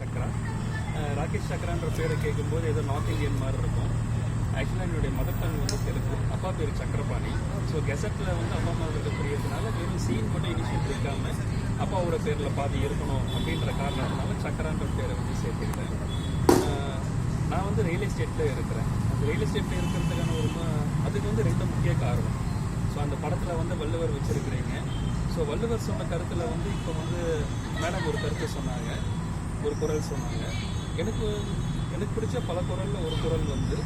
சக்ரா. ராகேஷ் சக்ரான்ற பேரை கேட்கும்போது ஏதோ நார்த் இந்தியன் மாதிரி இருக்கும். ஆக்சுவலாக என்னுடைய மதர் டங் வந்து தெலுங்கு அப்பா பேர் சக்கரபாணி. ஸோ கெசட்டில் வந்து அப்பா அம்மா இருக்க புரியறதுனால வெறும் சீன் மட்டும் இனிஷியல் இருக்காமல் அப்பாவோட பேரில் பாதி இருக்கணும் அப்படின்ற காரணத்தினால சக்கரான்ற பேரை வந்து சேர்த்துக்கிட்டேன். நான் வந்து ரியல் எஸ்டேட்டில் இருக்கிறேன். அந்த ரியல் எஸ்டேட்டில் இருக்கிறதுக்கான ஒரு அதுக்கு வந்து ரெண்டு முக்கிய காரணம். ஸோ அந்த படத்தில் வந்து வள்ளுவர் வச்சுருக்கிறீங்க. ஸோ வள்ளுவர் சொன்ன கருத்தில் வந்து இப்போ வந்து மேடம் ஒரு கருத்து சொன்னாங்க. ஒரு குரல் சொன்னாங்க. எனக்கு எனக்கு பிடிச்ச பல குரலில் ஒரு குரல் வந்து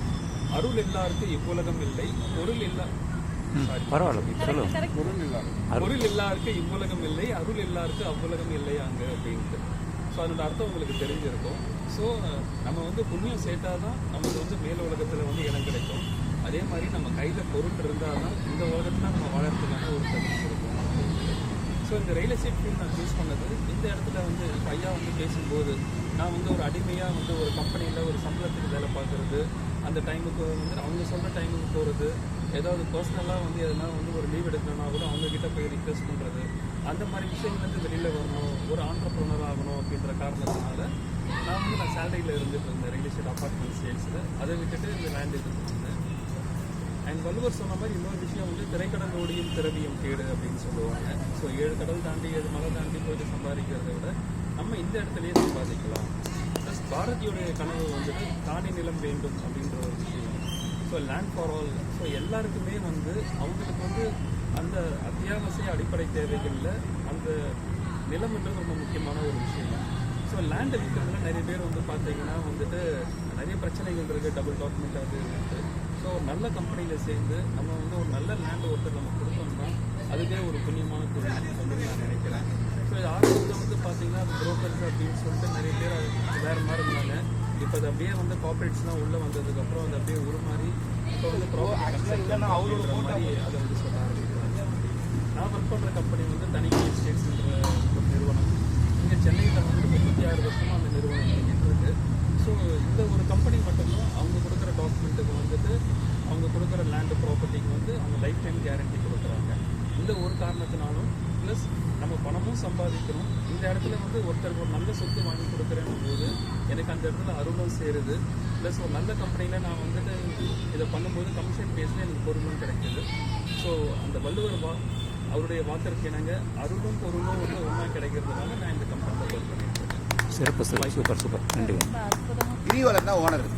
அருள் எல்லாருக்கும் இவ்வுலகம் இல்லை பொருள் இல்லா பரவாயில்ல சொல்லுங்க. பொருள் எல்லாருக்கு இவ்வுலகம் இல்லை அருள் எல்லாருக்கு அவ்வுலகம் இல்லை அங்க அப்படின்ட்டு. ஸோ அதோட அர்த்தம் உங்களுக்கு தெரிஞ்சிருக்கும். ஸோ நம்ம வந்து புண்ணியம் சேர்த்தாதான் நமக்கு வந்து மேல் உலகத்தில் வந்து இடம் கிடைக்கும். அதே மாதிரி நம்ம கையில் பொருள் இருந்தால் தான் இந்த உலகத்தில் நம்ம வாழறதுக்கான ஒரு தகுதி இருக்கும். ஸோ இந்த ரியல் எஸ்டேட் ஃபீல்ட் நான் சூஸ் பண்ணது இந்த இடத்துல வந்து ஐயா வந்து பேசும்போது நான் வந்து ஒரு அடிமையாக வந்து ஒரு கம்பெனியில் ஒரு சம்பளத்துக்கு வேலை பார்க்குறது அந்த டைமுக்கு வந்து அவங்க சொல்கிற டைமுக்கு போகிறது ஏதாவது பர்சனலாக வந்து எதனா வந்து ஒரு லீவ் எடுக்கணும்னா கூட அவங்க கிட்ட போய் ரிக்வெஸ்ட் பண்ணுறது அந்த மாதிரி விஷயங்கள்லேருந்து வெளியில் வரணும் ஒரு ஆண்டர்ப்ரனர் ஆகணும் அப்படின்ற காரணத்தினால நான் வந்து நான் சேலரியில் இருந்துட்டு இருந்தேன் ரியல் எஸ்டேட் அப்பார்ட்மெண்ட் சேல்ஸில் அதை விட்டுட்டு இந்த லேண்ட் எடுத்துருந்தேன் அண்ட் வள்ளுவர் சொன்ன மாதிரி இன்னொரு விஷயம் வந்து திரைக்கடல் ஓடியும் திரவியம் கேடு அப்படின்னு சொல்லுவாங்க. ஸோ ஏழு கடல் தாண்டி ஏழு மலை தாண்டி போயிட்டு சம்பாதிக்கிறத விட நம்ம இந்த இடத்துலயே சம்பாதிக்கலாம். ப்ளஸ் பாரதியோடைய கனவு வந்துட்டு தானே நிலம் வேண்டும் அப்படின்ற ஒரு விஷயம். So land for all so எல்லாருக்குமே வந்து அவங்களுக்கு வந்து அந்த அத்தியாவசிய அடிப்படை தேவைகளில் அந்த நிலம்ன்றது ரொம்ப முக்கியமான ஒரு விஷயம். ஸோ லேண்ட் விற்கிறதுல நிறைய பேர் வந்து பார்த்தீங்கன்னா வந்துட்டு நிறைய பிரச்சனைகள் இருக்குது டபுள் டாக்குமெண்ட் அது இருக்குது ஸோ நல்ல கம்பெனியில் சேர்ந்து நம்ம வந்து ஒரு நல்ல லேண்ட் ஒருத்தர் நம்ம கொடுத்தோம்னா அதுவே ஒரு புண்ணியமான தொழில் அப்படின்னு நான் நினைக்கிறேன் ஸோ இது ஆரம்பத்தில் வந்து brokers அப்படின்னு சொல்லிட்டு நிறைய பேர் அது வேறு மாதிரி இருந்தாங்க. இப்போ அது அப்படியே வந்து கார்பரேட்ஸ்லாம் உள்ளே வந்ததுக்கப்புறம் அது அப்படியே உருமாறி இப்போ வந்து அவரோட மாதிரி அதை வந்து சொல்ல ஆரம்பிக்கிறாங்க. நான் ஒர்க் பண்ணுற கம்பெனி வந்து தனிக்கு எஸ்டேட்ஸ்ன்ற ஒரு நிறுவனம். இங்கே சென்னையில் வந்து முப்பத்தி ஆறு வருஷமாக அந்த நிறுவனம் இயங்கிட்டு இருக்கு. ஸோ இந்த ஒரு கம்பெனி மட்டும்தான் அவங்க கொடுக்குற டாக்குமெண்ட்டுக்கு வந்துட்டு அவங்க கொடுக்குற லேண்டு ப்ராப்பர்ட்டிக்கு வந்து அவங்க லைஃப் டைம் கேரண்டி கொடுக்குறாங்க. இந்த ஒரு காரணத்தினாலும் ப்ளஸ் நம்ம பணமும் சம்பாதிக்கணும். இந்த இடத்துல வந்து ஒருத்தருக்கு ஒரு நல்ல சொத்து வாங்கி கொடுக்குறேன்னும் போது எனக்கு அந்த இடத்துல அருளும் சேருது. ப்ளஸ் ஒரு நல்ல கம்பெனியில் நான் வந்துட்டு இதை பண்ணும்போது கமிஷன் பேஸில் எனக்கு பொருளும் கிடைக்குது. ஸோ அந்த வள்ளுவர் வா அவருடைய வாக்கிற்கு இணங்க அருளும் பொருளும் வந்து ஒன்றா கிடைக்கிறதுனால நான் இந்த கம்பெனியில் ஒர்க் பண்ணிட்டு இருக்கேன். சிறப்பு சார் சூப்பர் சூப்பர். நன்றி கிரிவலம் தான் ஓனர்